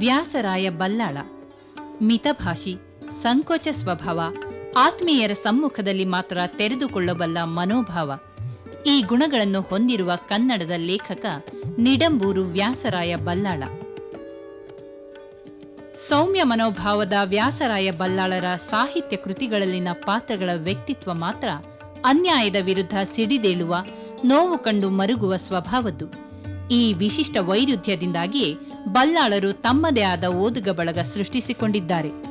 ವ್ಯಾಸರಾಯ ಬಲ್ಲಾಳ. ಮಿತಭಾಷಿ, ಸಂಕೋಚ ಸ್ವಭಾವ, ಆತ್ಮೀಯರ ಸಮ್ಮುಖದಲ್ಲಿ ಮಾತ್ರ ತೆರೆದುಕೊಳ್ಳಬಲ್ಲ ಮನೋಭಾವ, ಈ ಗುಣಗಳನ್ನು ಹೊಂದಿರುವ ಕನ್ನಡದ ಲೇಖಕ ನಿಡಂಬೂರು ವ್ಯಾಸರಾಯ ಬಲ್ಲಾಳ. ಸೌಮ್ಯ ಮನೋಭಾವದ ವ್ಯಾಸರಾಯ ಬಲ್ಲಾಳರ ಸಾಹಿತ್ಯ ಕೃತಿಗಳಲ್ಲಿನ ಪಾತ್ರಗಳ ವ್ಯಕ್ತಿತ್ವ ಮಾತ್ರ ಅನ್ಯಾಯದ ವಿರುದ್ಧ ಸಿಡಿದೇಳುವ, ನೋವು ಕಂಡು ಮರುಗುವ ಸ್ವಭಾವದ್ದು. ಈ ವಿಶಿಷ್ಟ ವೈರುಧ್ಯದಿಂದಾಗಿಯೇ ಬಲ್ಲಾಳರು ತಮ್ಮದೇ ಆದ ಓದುಗ ಬಳಗ ಸೃಷ್ಟಿಸಿಕೊಂಡಿದ್ದಾರೆ.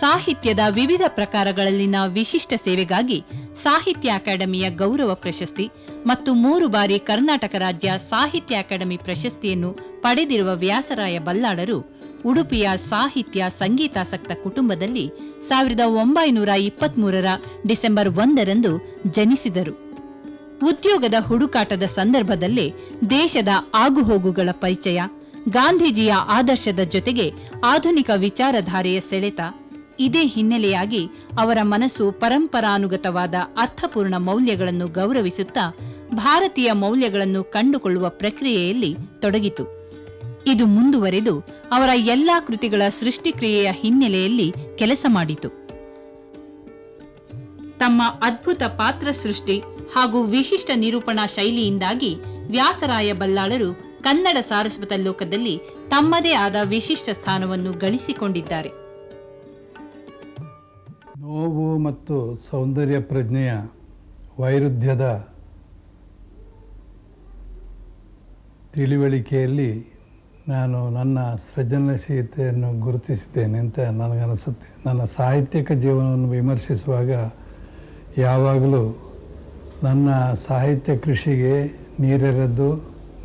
ಸಾಹಿತ್ಯದ ವಿವಿಧ ಪ್ರಕಾರಗಳಲ್ಲಿನ ವಿಶಿಷ್ಟ ಸೇವೆಗಾಗಿ ಸಾಹಿತ್ಯ ಅಕಾಡೆಮಿಯ ಗೌರವ ಪ್ರಶಸ್ತಿ ಮತ್ತು ಮೂರು ಬಾರಿ ಕರ್ನಾಟಕ ರಾಜ್ಯ ಸಾಹಿತ್ಯ ಅಕಾಡೆಮಿ ಪ್ರಶಸ್ತಿಯನ್ನು ಪಡೆದಿರುವ ವ್ಯಾಸರಾಯ ಬಲ್ಲಾಳರು ಉಡುಪಿಯ ಸಾಹಿತ್ಯ ಸಂಗೀತಾಸಕ್ತ ಕುಟುಂಬದಲ್ಲಿ ಸಾವಿರದ ಒಂಬೈನೂರ ಇಪ್ಪತ್ಮೂರರ ಡಿಸೆಂಬರ್ ಒಂದರಂದು ಜನಿಸಿದರು. ಉದ್ಯೋಗದ ಹುಡುಕಾಟದ ಸಂದರ್ಭದಲ್ಲೇ ದೇಶದ ಆಗುಹೋಗುಗಳ ಪರಿಚಯ, ಗಾಂಧೀಜಿಯ ಆದರ್ಶದ ಜೊತೆಗೆ ಆಧುನಿಕ ವಿಚಾರಧಾರೆಯ ಸೆಳೆತ. ಇದೇ ಹಿನ್ನೆಲೆಯಾಗಿ ಅವರ ಮನಸ್ಸು ಪರಂಪರಾನುಗತವಾದ ಅರ್ಥಪೂರ್ಣ ಮೌಲ್ಯಗಳನ್ನು ಗೌರವಿಸುತ್ತಾ ಭಾರತೀಯ ಮೌಲ್ಯಗಳನ್ನು ಕಂಡುಕೊಳ್ಳುವ ಪ್ರಕ್ರಿಯೆಯಲ್ಲಿ ತೊಡಗಿತು. ಇದು ಮುಂದುವರೆದು ಅವರ ಎಲ್ಲಾ ಕೃತಿಗಳ ಸೃಷ್ಟಿಕ್ರಿಯೆಯ ಹಿನ್ನೆಲೆಯಲ್ಲಿ ಕೆಲಸ ಮಾಡಿತು. ತಮ್ಮ ಅದ್ಭುತ ಪಾತ್ರ ಸೃಷ್ಟಿ ಹಾಗೂ ವಿಶಿಷ್ಟ ನಿರೂಪಣಾ ಶೈಲಿಯಿಂದಾಗಿ ವ್ಯಾಸರಾಯ ಬಲ್ಲಾಳರು ಕನ್ನಡ ಸಾರಸ್ವತ ಲೋಕದಲ್ಲಿ ತಮ್ಮದೇ ಆದ ವಿಶಿಷ್ಟ ಸ್ಥಾನವನ್ನು ಗಳಿಸಿಕೊಂಡಿದ್ದಾರೆ. ನೋವು ಮತ್ತು ಸೌಂದರ್ಯ ಪ್ರಜ್ಞೆಯ ವೈರುಧ್ಯದ ತಿಳಿವಳಿಕೆಯಲ್ಲಿ ನಾನು ನನ್ನ ಸೃಜನಶೀಲತೆಯನ್ನು ಗುರುತಿಸಿದ್ದೇನೆ ಅಂತ ನನಗನಿಸುತ್ತೆ ನನ್ನ ಸಾಹಿತ್ಯಿಕ ಜೀವನವನ್ನು ವಿಮರ್ಶಿಸುವಾಗ ಯಾವಾಗಲೂ ನನ್ನ ಸಾಹಿತ್ಯ ಕೃಷಿಗೆ ನೀರೆರೆದು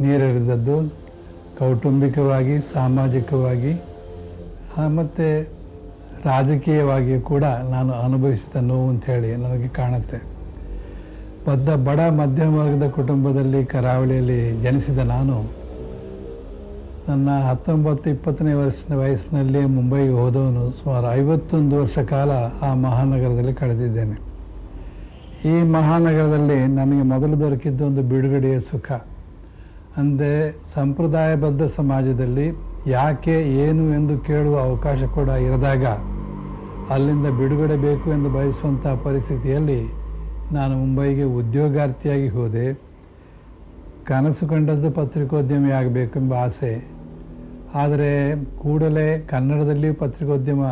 ನೀರೆರೆದದ್ದು ಕೌಟುಂಬಿಕವಾಗಿ, ಸಾಮಾಜಿಕವಾಗಿ ಮತ್ತು ರಾಜಕೀಯವಾಗಿ ಕೂಡ ನಾನು ಅನುಭವಿಸಿದ ನೋವು ಅಂಥೇಳಿ ನನಗೆ ಕಾಣುತ್ತೆ. ಬದ್ಧ ಬಡ ಮಧ್ಯಮ ವರ್ಗದ ಕುಟುಂಬದಲ್ಲಿ ಕರಾವಳಿಯಲ್ಲಿ ಜನಿಸಿದ ನಾನು ನನ್ನ ಹತ್ತೊಂಬತ್ತು ಇಪ್ಪತ್ತನೇ ವರ್ಷದ ವಯಸ್ಸಿನಲ್ಲಿ ಮುಂಬೈಗೆ ಹೋದವನು ಸುಮಾರು ಐವತ್ತೊಂದು ವರ್ಷ ಕಾಲ ಆ ಮಹಾನಗರದಲ್ಲಿ ಕಳೆದಿದ್ದೇನೆ. ಈ ಮಹಾನಗರದಲ್ಲಿ ನನಗೆ ಮೊದಲು ದೊರಕಿದ್ದು ಒಂದು ಬಿಡುಗಡೆಯ ಸುಖ. ಅಂದರೆ ಸಂಪ್ರದಾಯಬದ್ಧ ಸಮಾಜದಲ್ಲಿ ಯಾಕೆ ಏನು ಎಂದು ಕೇಳುವ ಅವಕಾಶ ಕೂಡ ಇರದಾಗ ಅಲ್ಲಿಂದ ಬಿಡುಗಡೆ ಬೇಕು ಎಂದು ಬಯಸುವಂಥ ಪರಿಸ್ಥಿತಿಯಲ್ಲಿ ನಾನು ಮುಂಬೈಗೆ ಉದ್ಯೋಗಾರ್ಥಿಯಾಗಿ ಹೋದೆ. ಕನಸು ಕಂಡದ್ದು ಪತ್ರಿಕೋದ್ಯಮಿ ಆಗಬೇಕೆಂಬ ಆಸೆ. ಆದರೆ ಕೂಡಲೇ ಕನ್ನಡದಲ್ಲಿಯೂ ಪತ್ರಿಕೋದ್ಯಮ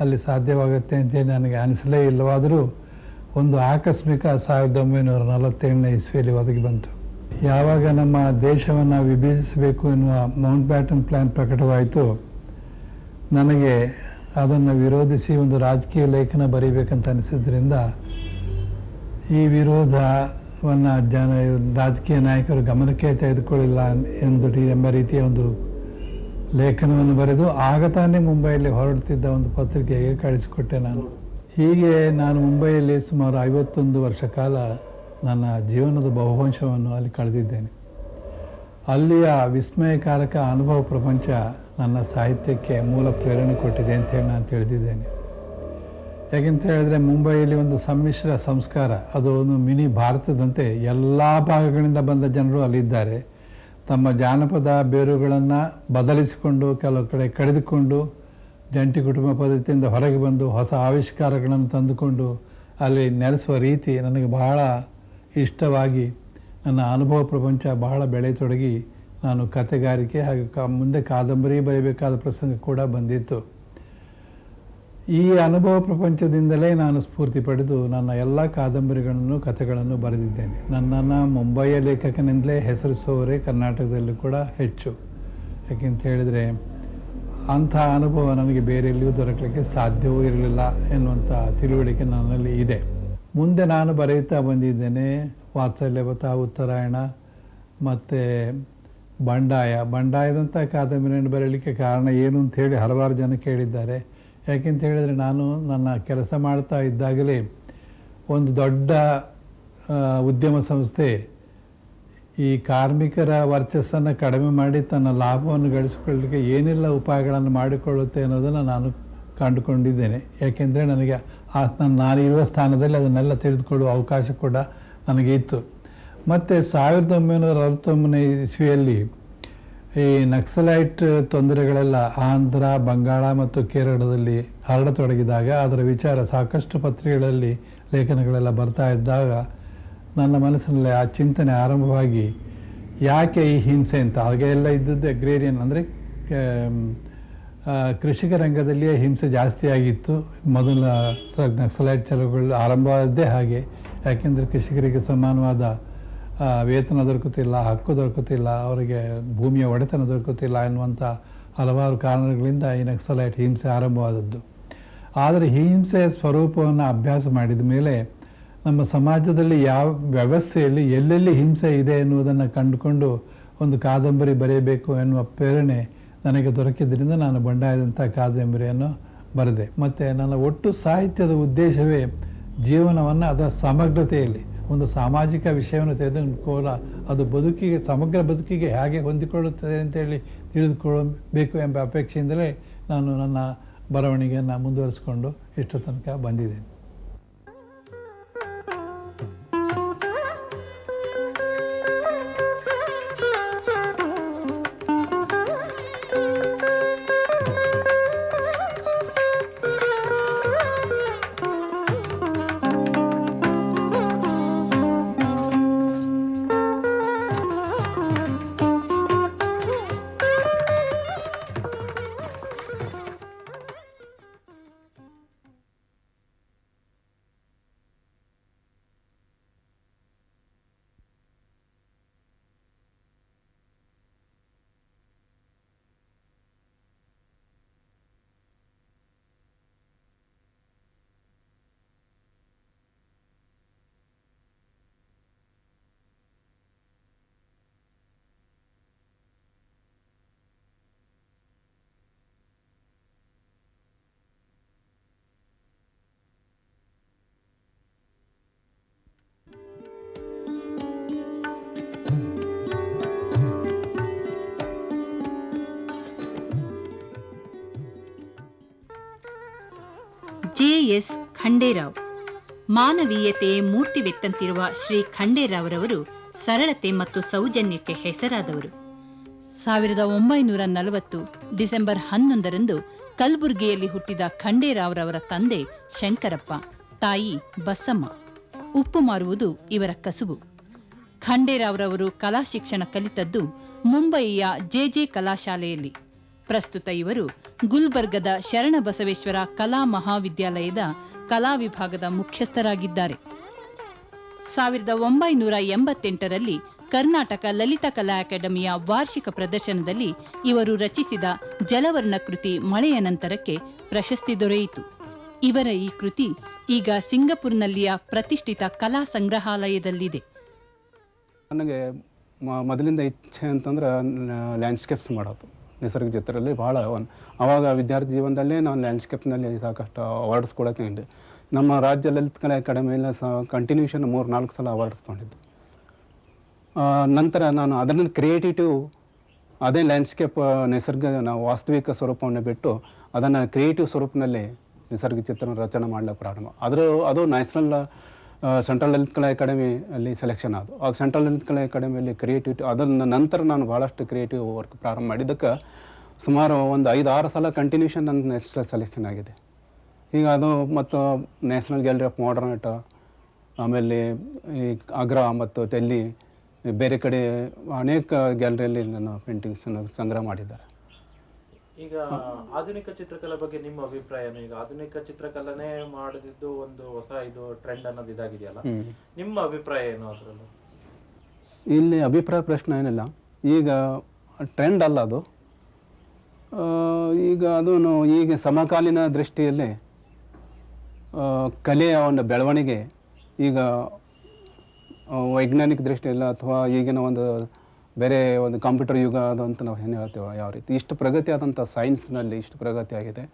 ಅಲ್ಲಿ ಸಾಧ್ಯವಾಗುತ್ತೆ ಅಂತೇಳಿ ನನಗೆ ಅನಿಸಲೇ ಇಲ್ಲವಾದರೂ ಒಂದು ಆಕಸ್ಮಿಕ ಸಾವಿರದ ಒಂಬೈನೂರ ನಲವತ್ತೇಳನೇ ಇಸ್ವಿಯಲ್ಲಿ ಒದಗಿ ಬಂತು. ಯಾವಾಗ ನಮ್ಮ ದೇಶವನ್ನು ವಿಭಜಿಸಬೇಕು ಎನ್ನುವ ಮೌಂಟ್ ಬ್ಯಾಟನ್ ಪ್ಲ್ಯಾನ್ ಪ್ರಕಟವಾಯಿತು, ನನಗೆ ಅದನ್ನು ವಿರೋಧಿಸಿ ಒಂದು ರಾಜಕೀಯ ಲೇಖನ ಬರೀಬೇಕಂತ ಅನಿಸಿದ್ರಿಂದ ಈ ವಿರೋಧವನ್ನು ಜನ, ರಾಜಕೀಯ ನಾಯಕರು ಗಮನಕ್ಕೆ ತೆಗೆದುಕೊಳ್ಳಿಲ್ಲ ಎಂದು ಎಂಬ ರೀತಿಯ ಒಂದು ಲೇಖನವನ್ನು ಬರೆದು ಆಗ ತಾನೇ ಮುಂಬೈಯಲ್ಲಿ ಹೊರಡುತ್ತಿದ್ದ ಒಂದು ಪತ್ರಿಕೆಗೆ ಕಳಿಸಿಕೊಟ್ಟೆ ನಾನು. ಹೀಗೆ ನಾನು ಮುಂಬೈಯಲ್ಲಿ ಸುಮಾರು ಐವತ್ತೊಂದು ವರ್ಷ ಕಾಲ ನನ್ನ ಜೀವನದ ಬಹುವಂಶವನ್ನು ಅಲ್ಲಿ ಕಳೆದಿದ್ದೇನೆ. ಅಲ್ಲಿಯ ವಿಸ್ಮಯಕಾರಕ ಅನುಭವ ಪ್ರಪಂಚ ನನ್ನ ಸಾಹಿತ್ಯಕ್ಕೆ ಮೂಲ ಪ್ರೇರಣೆ ಕೊಟ್ಟಿದೆ ಅಂತ ಹೇಳಿ ನಾನು ತಿಳಿದಿದ್ದೇನೆ. ಯಾಕೆಂತ ಹೇಳಿದ್ರೆ ಮುಂಬೈಯಲ್ಲಿ ಒಂದು ಸಮ್ಮಿಶ್ರ ಸಂಸ್ಕಾರ, ಅದು ಒಂದು ಮಿನಿ ಭಾರತದಂತೆ ಎಲ್ಲ ಭಾಗಗಳಿಂದ ಬಂದ ಜನರು ಅಲ್ಲಿದ್ದಾರೆ ತಮ್ಮ ಜಾನಪದ ಬೇರುಗಳನ್ನು ಬದಲಿಸಿಕೊಂಡು ಕೆಲವು ಕಡೆ ಕಳೆದುಕೊಂಡು ಜಂಟಿ ಕುಟುಂಬ ಪದ್ಧತಿಯಿಂದ ಹೊರಗೆ ಬಂದು ಹೊಸ ಆವಿಷ್ಕಾರಗಳನ್ನು ತಂದುಕೊಂಡು ಅಲ್ಲಿ ನೆಲೆಸುವ ರೀತಿ ನನಗೆ ಬಹಳ ಇಷ್ಟವಾಗಿ ನನ್ನ ಅನುಭವ ಪ್ರಪಂಚ ಬಹಳ ಬೆಳೆತೊಡಗಿ ನಾನು ಕತೆಗಾರಿಕೆ ಹಾಗೂ ಕ ಮುಂದೆ ಕಾದಂಬರಿ ಬರೆಯಬೇಕಾದ ಪ್ರಸಂಗ ಕೂಡ ಬಂದಿತ್ತು. ಈ ಅನುಭವ ಪ್ರಪಂಚದಿಂದಲೇ ನಾನು ಸ್ಫೂರ್ತಿ ಪಡೆದು ನನ್ನ ಎಲ್ಲ ಕಾದಂಬರಿಗಳನ್ನು, ಕಥೆಗಳನ್ನು ಬರೆದಿದ್ದೇನೆ. ನನ್ನನ್ನು ಮುಂಬಯಿಯ ಲೇಖಕನಿಂದಲೇ ಹೆಸರಿಸುವವರೇ ಕರ್ನಾಟಕದಲ್ಲೂ ಕೂಡ ಹೆಚ್ಚು. ಯಾಕೆಂತ ಹೇಳಿದರೆ ಅಂಥ ಅನುಭವ ನನಗೆ ಬೇರೆ ಎಲ್ಲಿಯೂ ದೊರಕಲಿಕ್ಕೆ ಸಾಧ್ಯವೂ ಇರಲಿಲ್ಲ ಎನ್ನುವಂಥ ತಿಳುವಳಿಕೆ ನನ್ನಲ್ಲಿ ಇದೆ. ಮುಂದೆ ನಾನು ಬರೆಯುತ್ತಾ ಬಂದಿದ್ದೇನೆ ವಾತ್ಸಲ್ಯವತ ಉತ್ತರಾಯಣ ಮತ್ತು ಬಂಡಾಯ. ಬಂಡಾಯದಂಥ ಕಾದಂಬರಿಯನ್ನು ಬರೆಯಲಿಕ್ಕೆ ಕಾರಣ ಏನು ಅಂತ ಹೇಳಿ ಹಲವಾರು ಜನ ಕೇಳಿದ್ದಾರೆ. ಯಾಕೆಂತ ಹೇಳಿದರೆ ನಾನು ನನ್ನ ಕೆಲಸ ಮಾಡ್ತಾ ಇದ್ದಾಗಲೇ ಒಂದು ದೊಡ್ಡ ಉದ್ಯಮ ಸಂಸ್ಥೆ ಈ ಕಾರ್ಮಿಕರ ವರ್ಚಸ್ಸನ್ನು ಕಡಿಮೆ ಮಾಡಿ ತನ್ನ ಲಾಭವನ್ನು ಗಳಿಸಿಕೊಳ್ಳಲಿಕ್ಕೆ ಏನೆಲ್ಲ ಉಪಾಯಗಳನ್ನು ಮಾಡಿಕೊಳ್ಳುತ್ತೆ ಅನ್ನೋದನ್ನು ನಾನು ಕಂಡುಕೊಂಡಿದ್ದೇನೆ. ಯಾಕೆಂದರೆ ನನಗೆ ಆ ನಾನು ನಾನಿರುವ ಸ್ಥಾನದಲ್ಲಿ ಅದನ್ನೆಲ್ಲ ತಿಳಿದುಕೊಳ್ಳುವ ಅವಕಾಶ ಕೂಡ ನನಗೆ ಇತ್ತು ಮತ್ತು ಸಾವಿರದ ಒಂಬೈನೂರ ಅರವತ್ತೊಂಬನೇ ಇಸ್ವಿಯಲ್ಲಿ ಈ ನಕ್ಸಲೈಟ್ ತೊಂದರೆಗಳೆಲ್ಲ ಆಂಧ್ರ, ಬಂಗಾಳ ಮತ್ತು ಕೇರಳದಲ್ಲಿ ಹರಡತೊಡಗಿದಾಗ ಅದರ ವಿಚಾರ ಸಾಕಷ್ಟು ಪತ್ರಿಕೆಗಳಲ್ಲಿ ಲೇಖನಗಳೆಲ್ಲ ಬರ್ತಾ ಇದ್ದಾಗ ನನ್ನ ಮನಸ್ಸಿನಲ್ಲಿ ಆ ಚಿಂತನೆ ಆರಂಭವಾಗಿ ಯಾಕೆ ಈ ಹಿಂಸೆ ಅಂತ? ಹಾಗೆ ಎಲ್ಲ ಇದ್ದದ್ದು ಅಗ್ರೇರಿಯನ್ ಅಂದರೆ ಕೃಷಿಕ ರಂಗದಲ್ಲಿಯೇ ಹಿಂಸೆ ಜಾಸ್ತಿ ಆಗಿತ್ತು. ಮೊದಲ ನಕ್ಸಲೈಟ್ ಚಲುವಗಳು ಆರಂಭವಾದದ್ದೇ ಹಾಗೆ. ಯಾಕೆಂದರೆ ಕೃಷಿಕರಿಗೆ ಸಮಾನವಾದ ವೇತನ ದೊರಕುತ್ತಿಲ್ಲ, ಹಕ್ಕು ದೊರಕುತ್ತಿಲ್ಲ, ಅವರಿಗೆ ಭೂಮಿಯ ಒಡೆತನ ದೊರಕುತ್ತಿಲ್ಲ ಎನ್ನುವಂಥ ಹಲವಾರು ಕಾರಣಗಳಿಂದ ಈ ನಕ್ಸಲೈಟ್ ಹಿಂಸೆ ಆರಂಭವಾದದ್ದು. ಆದರೆ ಹಿಂಸೆಯ ಸ್ವರೂಪವನ್ನು ಅಭ್ಯಾಸ ಮಾಡಿದ ಮೇಲೆ ನಮ್ಮ ಸಮಾಜದಲ್ಲಿ ಯಾವ ವ್ಯವಸ್ಥೆಯಲ್ಲಿ ಎಲ್ಲೆಲ್ಲಿ ಹಿಂಸೆ ಇದೆ ಎನ್ನುವುದನ್ನು ಕಂಡುಕೊಂಡು ಒಂದು ಕಾದಂಬರಿ ಬರೆಯಬೇಕು ಎನ್ನುವ ಪ್ರೇರಣೆ ನನಗೆ ದೊರಕಿದ್ದರಿಂದ ನಾನು ಬಂಡಾಯದಂಥ ಕಾದಂಬರಿಯನ್ನು ಬರೆದೆ. ಮತ್ತು ನನ್ನ ಒಟ್ಟು ಸಾಹಿತ್ಯದ ಉದ್ದೇಶವೇ ಜೀವನವನ್ನು ಅದರ ಸಮಗ್ರತೆಯಲ್ಲಿ, ಒಂದು ಸಾಮಾಜಿಕ ವಿಷಯವನ್ನು ತೆಗೆದುಕೊಳ್ಳ, ಅದು ಬದುಕಿಗೆ, ಸಮಗ್ರ ಬದುಕಿಗೆ ಹೇಗೆ ಹೊಂದಿಕೊಳ್ಳುತ್ತದೆ ಅಂತೇಳಿ ತಿಳಿದುಕೊಳ್ಳಬೇಕು ಎಂಬ ಅಪೇಕ್ಷೆಯಿಂದಲೇ ನಾನು ನನ್ನ ಬರವಣಿಗೆಯನ್ನು ಮುಂದುವರಿಸಿಕೊಂಡು ಇಷ್ಟು ತನಕ ಬಂದಿದ್ದೇನೆ. ಜೆಎಸ್ ಖಂಡೇರಾವ್. ಮಾನವೀಯತೆ ಮೂರ್ತಿವೆತ್ತಂತಿರುವ ಶ್ರೀ ಖಂಡೇರಾವ್ರವರು ಸರಳತೆ ಮತ್ತು ಸೌಜನ್ಯಕ್ಕೆ ಹೆಸರಾದವರು. ಸಾವಿರದ ಒಂಬೈನೂರ ನಲವತ್ತು ಡಿಸೆಂಬರ್ ಹನ್ನೊಂದರಂದು ಕಲಬುರಗಿಯಲ್ಲಿ ಹುಟ್ಟಿದ ಖಂಡೇರಾವ್ರವರ ತಂದೆ ಶಂಕರಪ್ಪ, ತಾಯಿ ಬಸಮ್ಮ. ಉಪ್ಪು ಮಾರುವುದು ಇವರ ಕಸುಬು. ಖಂಡೇರಾವ್ರವರು ಕಲಾ ಶಿಕ್ಷಣ ಕಲಿತದ್ದು ಮುಂಬಯಿಯ ಜೆಜೆ ಕಲಾಶಾಲೆಯಲ್ಲಿ ಪ್ರಸ್ತುತ ಇವರು ಗುಲ್ಬರ್ಗದ ಶರಣ ಬಸವೇಶ್ವರ ಕಲಾ ಮಹಾವಿದ್ಯಾಲಯದ ಕಲಾ ವಿಭಾಗದ ಮುಖ್ಯಸ್ಥರಾಗಿದ್ದಾರೆ. ಸಾವಿರದ ಒಂಬೈನೂರ ಎಂಬತ್ತೆಂಟರಲ್ಲಿ ಕರ್ನಾಟಕ ಲಲಿತ ಕಲಾ ಅಕಾಡೆಮಿಯ ವಾರ್ಷಿಕ ಪ್ರದರ್ಶನದಲ್ಲಿ ಇವರು ರಚಿಸಿದ ಜಲವರ್ಣ ಕೃತಿ ಮಳೆಯ ನಂತರಕ್ಕೆ ಪ್ರಶಸ್ತಿ ದೊರೆಯಿತು. ಇವರ ಈ ಕೃತಿ ಈಗ ಸಿಂಗಪುರ್ನಲ್ಲಿಯ ಪ್ರತಿಷ್ಠಿತ ಕಲಾ ಸಂಗ್ರಹಾಲಯದಲ್ಲಿದೆ. ನನಗೆ ಮೊದಲಿಂದ ಇಚ್ಛೆ ಅಂತಂದ್ರೆ ಲ್ಯಾಂಡ್ಸ್ಕೇಪ್ಸ್ ಮಾಡೋದು. ನಿಸರ್ಗ ಚಿತ್ರದಲ್ಲಿ ಭಾಳ ಒಂದು ಆವಾಗ ವಿದ್ಯಾರ್ಥಿ ಜೀವನದಲ್ಲೇ ನಾನು ಲ್ಯಾಂಡ್ಸ್ಕೇಪ್ನಲ್ಲಿ ಸಾಕಷ್ಟು ಅವಾರ್ಡ್ಸ್ ಕೂಡ ತಗೊಂಡೆ ನಮ್ಮ ರಾಜ್ಯ ಲಲಿತ ಕಲೆ ಅಕಾಡೆಮಿಯಲ್ಲಿ ಸಹ ಕಂಟಿನ್ಯೂಷನ್ ಮೂರು, ನಾಲ್ಕು ಸಲ ಅವಾರ್ಡ್ಸ್ ತೊಗೊಂಡಿದ್ದೆ. ನಂತರ ನಾನು ಅದನ್ನು ಕ್ರಿಯೇಟಿವ್ ಅದೇ ಲ್ಯಾಂಡ್ಸ್ಕೇಪ್ ನಿಸರ್ಗ, ನಾವು ವಾಸ್ತವಿಕ ಸ್ವರೂಪವನ್ನು ಬಿಟ್ಟು ಅದನ್ನು ಕ್ರಿಯೇಟಿವ್ ಸ್ವರೂಪದಲ್ಲಿ ನಿಸರ್ಗ ಚಿತ್ರ ರಚನೆ ಮಾಡಲಿಕ್ಕೆ ಪ್ರಾರಂಭ. ಅದರ ಅದು ನ್ಯಾಷನಲ್ ಸೆಂಟ್ರಲ್ ಲಲಿತ್ ಕಲಾ ಅಕಾಡೆಮಿ ಅಲ್ಲಿ ಸೆಲೆಕ್ಷನ್ ಅದು ಅದು ಸೆಂಟ್ರಲ್ ಲಲಿತ್ ಕಲಾ ಅಕಾಡೆಮಿಯಲ್ಲಿ ಕ್ರಿಯೇಟಿವಿಟಿ ಅದನ್ನ ನಂತರ ನಾನು ಭಾಳಷ್ಟು ಕ್ರಿಯೇಟಿವ್ ವರ್ಕ್ ಪ್ರಾರಂಭ ಮಾಡಿದ್ದಕ್ಕೆ ಸುಮಾರು ಒಂದು ಐದು ಆರು ಸಲ ಕಂಟಿನ್ಯೂಷನ್ ನನ್ನ ನ್ಯಾಷನಲ್ ಸೆಲೆಕ್ಷನ್ ಆಗಿದೆ. ಈಗ ಅದು ಮತ್ತು national gallery of modern art ಆಮೇಲೆ ಈ ಆಗ್ರಾ ಮತ್ತು ಡೆಲ್ಲಿ ಬೇರೆ ಕಡೆ ಅನೇಕ ಗ್ಯಾಲರಿಯಲ್ಲಿ ನಾನು ಪೇಂಟಿಂಗ್ಸನ್ನು ಸಂಗ್ರಹ ಮಾಡಿದ್ದಾರೆ. ಈಗ ಆಧುನಿಕ ಚಿತ್ರಕಲೆ ಬಗ್ಗೆ ನಿಮ್ಮ ಅಭಿಪ್ರಾಯ ಏನು ಈಗ ಆಧುನಿಕ ಚಿತ್ರಕಲೆನೇ ಮಾಡಿದ್ದು ಒಂದು ಹೊಸ ಇದು ಟ್ರೆಂಡ್ ಅನ್ನೋದು ಇದಾಗಿದೆಯಲ್ಲ. ನಿಮ್ಮ ಅಭಿಪ್ರಾಯ ಏನು ಅದರಲ್ಲೂ? ಇಲ್ಲಿ ಅಭಿಪ್ರಾಯ ಪ್ರಶ್ನೆ ಏನಿಲ್ಲ. ಈಗ ಟ್ರೆಂಡ್ ಅಲ್ಲ ಅದು. ಈಗ ಅದನ್ನು ಈಗ ಸಮಕಾಲೀನ ದೃಷ್ಟಿಯಲ್ಲಿ ಕಲೆಯ ಒಂದು ಬೆಳವಣಿಗೆ ಈಗ ವೈಜ್ಞಾನಿಕ ದೃಷ್ಟಿಯಲ್ಲ ಅಥವಾ ಈಗಿನ ಒಂದು ಬೇರೆ ಒಂದು ಕಂಪ್ಯೂಟರ್ ಯುಗ ಅದು ಅಂತ ನಾವು ಏನು ಹೇಳ್ತೇವೆ ಯಾವ ರೀತಿ. ಇಷ್ಟು ಪ್ರಗತಿ ಆದಂಥ ಸೈನ್ಸ್ನಲ್ಲಿ ಇಷ್ಟು ಪ್ರಗತಿ ಆಗಿದೆ.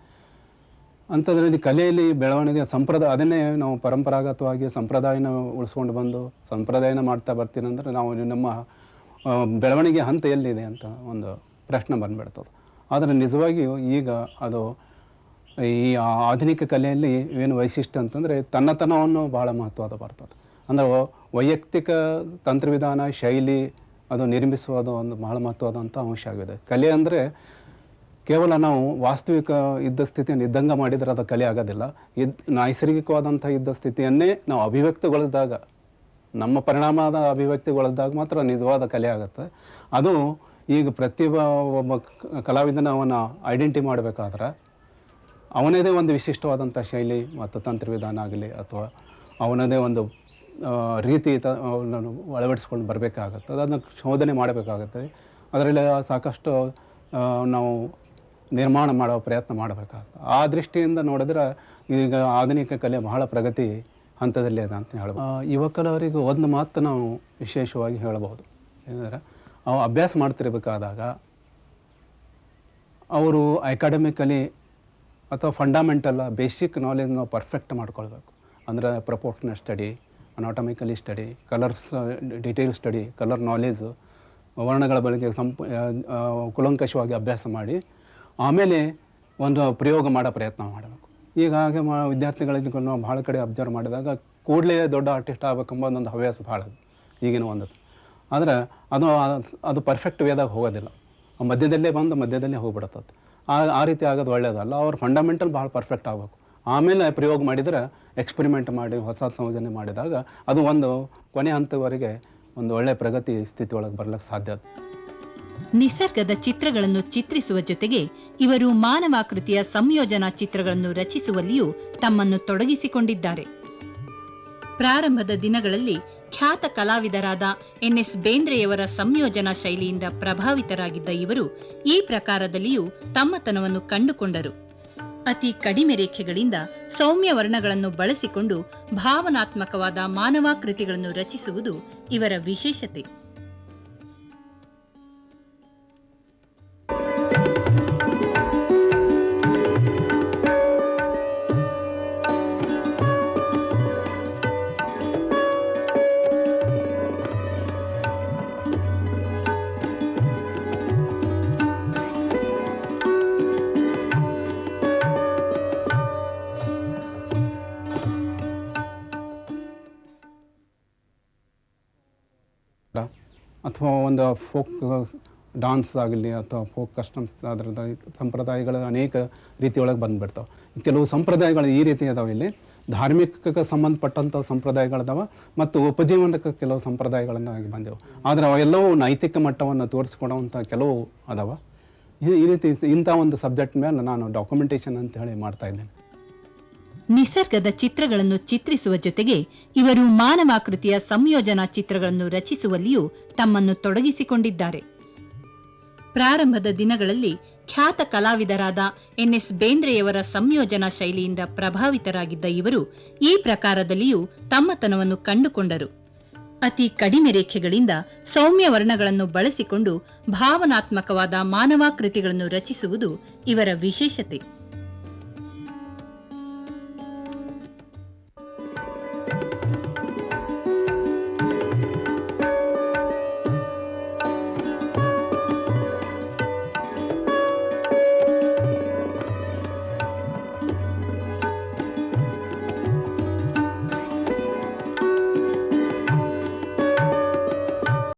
ಅಂಥದ್ರಲ್ಲಿ ಕಲೆಯಲ್ಲಿ ಬೆಳವಣಿಗೆ ಸಂಪ್ರದಾಯ, ಅದನ್ನೇ ನಾವು ಪರಂಪರಾಗತವಾಗಿ ಸಂಪ್ರದಾಯನ ಉಳಿಸ್ಕೊಂಡು ಬಂದು ಸಂಪ್ರದಾಯನ ಮಾಡ್ತಾ ಬರ್ತೀನಿ ಅಂದರೆ ನಾವು ನಮ್ಮ ಬೆಳವಣಿಗೆ ಹಂತ ಎಲ್ಲಿದೆ ಅಂತ ಒಂದು ಪ್ರಶ್ನೆ ಬಂದುಬಿಡ್ತದೆ. ಆದರೆ ನಿಜವಾಗಿಯೂ ಈಗ ಅದು ಈ ಆಧುನಿಕ ಕಲೆಯಲ್ಲಿ ಏನು ವೈಶಿಷ್ಟ್ಯ ಅಂತಂದರೆ ತನ್ನತನವನ್ನು ಭಾಳ ಮಹತ್ವದ ಬರ್ತದೆ. ಅಂದರೆ ವೈಯಕ್ತಿಕ ತಂತ್ರವಿಧಾನ, ಶೈಲಿ ಅದು ನಿರ್ಮಿಸುವುದು ಒಂದು ಬಹಳ ಮಹತ್ವವಾದಂಥ ಅಂಶ ಆಗಿದೆ. ಕಲೆ ಅಂದರೆ ಕೇವಲ ನಾವು ವಾಸ್ತವಿಕ ಇದ್ದ ಸ್ಥಿತಿಯನ್ನು ಇದ್ದಂಗ ಮಾಡಿದರೆ ಅದು ಕಲೆ ಆಗೋದಿಲ್ಲ. ಇದ್ ನೈಸರ್ಗಿಕವಾದಂಥ ಇದ್ದ ಸ್ಥಿತಿಯನ್ನೇ ನಾವು ಅಭಿವ್ಯಕ್ತಿಗೊಳಿಸಿದಾಗ ನಮ್ಮ ಪರಿಣಾಮದ ಅಭಿವ್ಯಕ್ತಿಗೊಳಿಸಿದಾಗ ಮಾತ್ರ ನಿಜವಾದ ಕಲೆ ಆಗುತ್ತೆ. ಅದು ಈಗ ಪ್ರತಿಭಾ ಒಬ್ಬ ಕಲಾವಿದನ ಅವನ ಐಡೆಂಟಿ ಮಾಡಬೇಕಾದ್ರೆ ಅವನದೇ ಒಂದು ವಿಶಿಷ್ಟವಾದಂಥ ಶೈಲಿ ಮತ್ತು ತಂತ್ರವಿಧಾನ ಆಗಲಿ ಅಥವಾ ಅವನದೇ ಒಂದು ರೀತಿ ತ ನಾನು ಅಳವಡಿಸ್ಕೊಂಡು ಬರಬೇಕಾಗತ್ತೆ. ಅದನ್ನು ಶೋಧನೆ ಮಾಡಬೇಕಾಗತ್ತೆ. ಅದರಲ್ಲಿ ಸಾಕಷ್ಟು ನಾವು ನಿರ್ಮಾಣ ಮಾಡೋ ಪ್ರಯತ್ನ ಮಾಡಬೇಕಾಗುತ್ತೆ. ಆ ದೃಷ್ಟಿಯಿಂದ ನೋಡಿದ್ರೆ ಈಗ ಆಧುನಿಕ ಕಲೆ ಬಹಳ ಪ್ರಗತಿ ಹಂತದಲ್ಲಿ ಅದ ಅಂತ ಹೇಳ್ಬೋದು. ಯುವಕರವರಿಗೆ ಒಂದು ಮಾತು ನಾವು ವಿಶೇಷವಾಗಿ ಹೇಳಬಹುದು ಏನಂದರೆ, ಅವು ಅಭ್ಯಾಸ ಮಾಡ್ತಿರ್ಬೇಕಾದಾಗ ಅವರು ಅಕಾಡೆಮಿಕಲಿ ಅಥವಾ ಫಂಡಮೆಂಟಲ್ ಬೇಸಿಕ್ ನಾಲೆಜ್ ನಾವು ಪರ್ಫೆಕ್ಟ್ ಮಾಡ್ಕೊಳ್ಬೇಕು. ಅಂದರೆ proportional study anatomically study colours detail study colour knowledge ವರ್ಣಗಳ ಬಗ್ಗೆ ಸಂಪ ಕುಲಂಕಷವಾಗಿ ಅಭ್ಯಾಸ ಮಾಡಿ ಆಮೇಲೆ ಒಂದು ಪ್ರಯೋಗ ಮಾಡೋ ಪ್ರಯತ್ನ ಮಾಡಬೇಕು. ಈಗ ಹಾಗೆ ಮಾ, ವಿದ್ಯಾರ್ಥಿಗಳಿಗೆ ನಾವು ಭಾಳ ಕಡೆ ಅಬ್ಸರ್ವ್ ಮಾಡಿದಾಗ ಕೂಡಲೇ ದೊಡ್ಡ ಆರ್ಟಿಸ್ಟ್ ಆಗಬೇಕೆಂಬ ಒಂದು ಹವ್ಯಾಸ ಭಾಳ ಈಗಿನ ಒಂದು ಆದರೆ ಅದು ಅದು ಪರ್ಫೆಕ್ಟ್ ವೇದಾಗ ಹೋಗೋದಿಲ್ಲ. ಮಧ್ಯದಲ್ಲೇ ಬಂದು ಮಧ್ಯದಲ್ಲೇ ಹೋಗ್ಬಿಡತ್ತದು ಆ ಆ ರೀತಿ ಆಗೋದು ಒಳ್ಳೆಯದಲ್ಲ ಅವ್ರ ಫಂಡಮೆಂಟಲ್ ಭಾಳ ಪರ್ಫೆಕ್ಟ್ ಆಗಬೇಕು. ಆಮೇಲೆ ಪ್ರಯೋಗ ಮಾಡಿದರೆ ಎಕ್ಸ್ಪೆರಿಮೆಂಟ್ ಮಾಡಿ, ಹೊಸ ಸಂಯೋಜನೆ ಮಾಡಿದಾಗ ಅದು ಒಂದು ಕೊನೆ ಹಂತವರೆಗೆ ಒಂದು ಒಳ್ಳೆಯ ಪ್ರಗತಿ ಸ್ಥಿತಿ ಒಳಗೆ ಬರಲಿಕ್ಕೆ ಸಾಧ್ಯ ನಿಸರ್ಗದ ಚಿತ್ರಗಳನ್ನು ಚಿತ್ರಿಸುವ ಜೊತೆಗೆ ಇವರು ಮಾನವಾಕೃತಿಯ ಸಂಯೋಜನಾ ಚಿತ್ರಗಳನ್ನು ರಚಿಸುವಲ್ಲಿಯೂ ತಮ್ಮನ್ನು ತೊಡಗಿಸಿಕೊಂಡಿದ್ದಾರೆ. ಪ್ರಾರಂಭದ ದಿನಗಳಲ್ಲಿ ಖ್ಯಾತ ಕಲಾವಿದರಾದ ಎನ್ಎಸ್ ಬೇಂದ್ರೆಯವರ ಸಂಯೋಜನಾ ಶೈಲಿಯಿಂದ ಪ್ರಭಾವಿತರಾಗಿದ್ದ ಇವರು ಈ ಪ್ರಕಾರದಲ್ಲಿಯೂ ತಮ್ಮತನವನ್ನು ಕಂಡುಕೊಂಡರು. ಅತಿ ಕಡಿಮೆ ರೇಖೆಗಳಿಂದ ಸೌಮ್ಯ ವರ್ಣಗಳನ್ನು ಬಳಸಿಕೊಂಡು ಭಾವನಾತ್ಮಕವಾದ ಮಾನವಾಕೃತಿಗಳನ್ನು ರಚಿಸುವುದು ಇವರ ವಿಶೇಷತೆ. ಅಥವಾ ಒಂದು ಫೋಕ್, ಡಾನ್ಸ್ ಆಗಲಿ ಅಥವಾ ಫೋಕ್ ಕಸ್ಟಮ್ಸ್ ಅದರದ ಸಂಪ್ರದಾಯಗಳು ಅನೇಕ ರೀತಿಯೊಳಗೆ ಬಂದುಬಿಡ್ತಾವೆ. ಕೆಲವು ಸಂಪ್ರದಾಯಗಳು ಈ ರೀತಿ ಅದಾವೆ ಇಲ್ಲಿ. ಧಾರ್ಮಿಕಕ್ಕೆ ಸಂಬಂಧಪಟ್ಟಂಥ ಸಂಪ್ರದಾಯಗಳದಾವ ಮತ್ತು ಉಪಜೀವನಕ್ಕೆ ಕೆಲವು ಸಂಪ್ರದಾಯಗಳನ್ನು ಆಗಿ ಬಂದೆವು. ಆದರೆ ಅವೆಲ್ಲವೂ ನೈತಿಕ ಮಟ್ಟವನ್ನು ತೋರಿಸ್ಕೊಡುವಂಥ ಕೆಲವು ಅದಾವ. ಈ- ರೀತಿ ಇಂಥ ಒಂದು ಸಬ್ಜೆಕ್ಟ್ ಮೇಲೆ ನಾನು ಡಾಕ್ಯುಮೆಂಟೇಷನ್ ಅಂತ ಹೇಳಿ ಮಾಡ್ತಾ ಇದ್ದೇನೆ. ನಿಸರ್ಗದ ಚಿತ್ರಗಳನ್ನು ಚಿತ್ರಿಸುವ ಜೊತೆಗೆ ಇವರು ಮಾನವಾಕೃತಿಯ ಸಂಯೋಜನಾ ಚಿತ್ರಗಳನ್ನು ರಚಿಸುವಲ್ಲಿಯೂ ತಮ್ಮನ್ನು ತೊಡಗಿಸಿಕೊಂಡಿದ್ದಾರೆ. ಪ್ರಾರಂಭದ ದಿನಗಳಲ್ಲಿ ಖ್ಯಾತ ಕಲಾವಿದರಾದ ಎನ್ಎಸ್ ಬೇಂದ್ರೆಯವರ ಸಂಯೋಜನಾ ಶೈಲಿಯಿಂದ ಪ್ರಭಾವಿತರಾಗಿದ್ದ ಇವರು ಈ ಪ್ರಕಾರದಲ್ಲಿಯೂ ತಮ್ಮತನವನ್ನು ಕಂಡುಕೊಂಡರು. ಅತಿ ಕಡಿಮೆ ರೇಖೆಗಳಿಂದ ಸೌಮ್ಯ ವರ್ಣಗಳನ್ನು ಬಳಸಿಕೊಂಡು ಭಾವನಾತ್ಮಕವಾದ ಮಾನವಾಕೃತಿಗಳನ್ನು ರಚಿಸುವುದು ಇವರ ವಿಶೇಷತೆ.